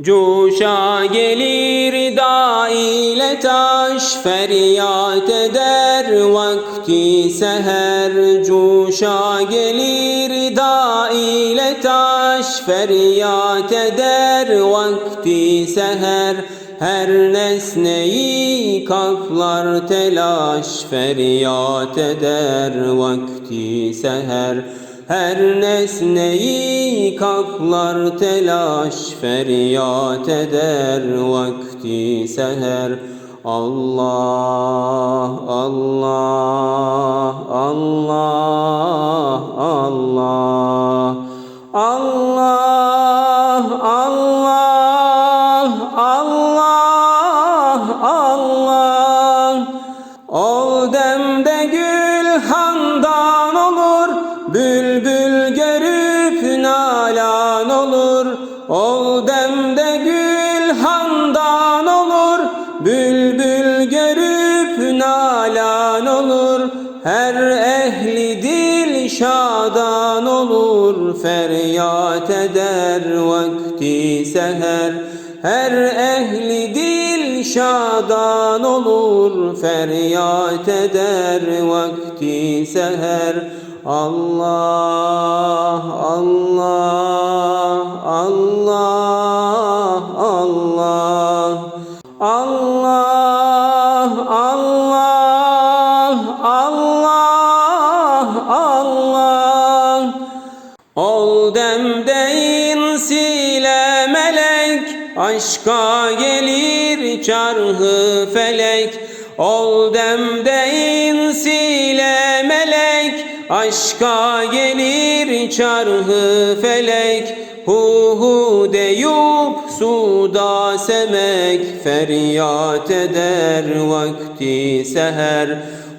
Cuşa gelir da ile taş feryat eder vakti seher. Cuşa gelir da ile taş feryat eder vakti seher. Her nesneyi kaplar telaş feryat eder vakti seher her nesneyi kaplar telaş feryat eder. Vakti seher Allah Allah Allah Ol demde gül handan olur Bülbül görüp nalan olur. Her ehli dil şadan olur Feryat eder vakti seher. Her ehli dil şadan olur feryat eder vakti seher. Allah Allah Allah Allah Allah. Ol demde insile melek Aşka gelir çarhı felek. Ol demde insile melek Aşka gelir çarhı felek. Hu hu deyup suda semek Feryat eder vakti seher.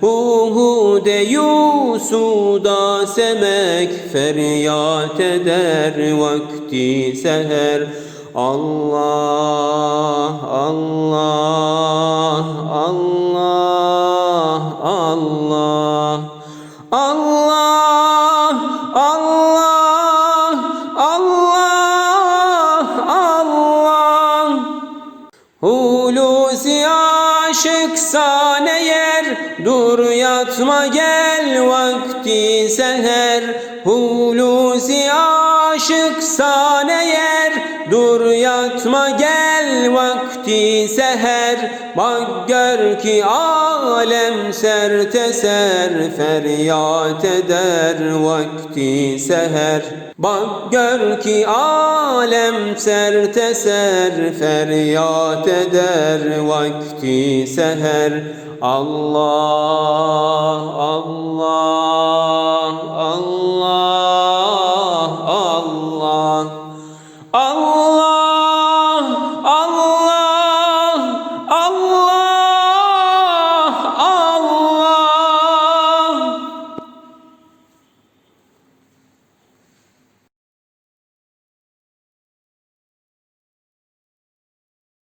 Hu hu deyu suda semek Feryat eder vakti seher. Allah Allah Allah Allah Allah Allah Hulusi aşık sane yer. Dur yatma gel vakti seher. Hulusi aşık sane yer Dur yatma gel vakti seher. Bak gör ki alem serteser Feryat eder vakti seher. Bak gör ki alem serteser Feryat eder vakti seher. Allah Allah Allah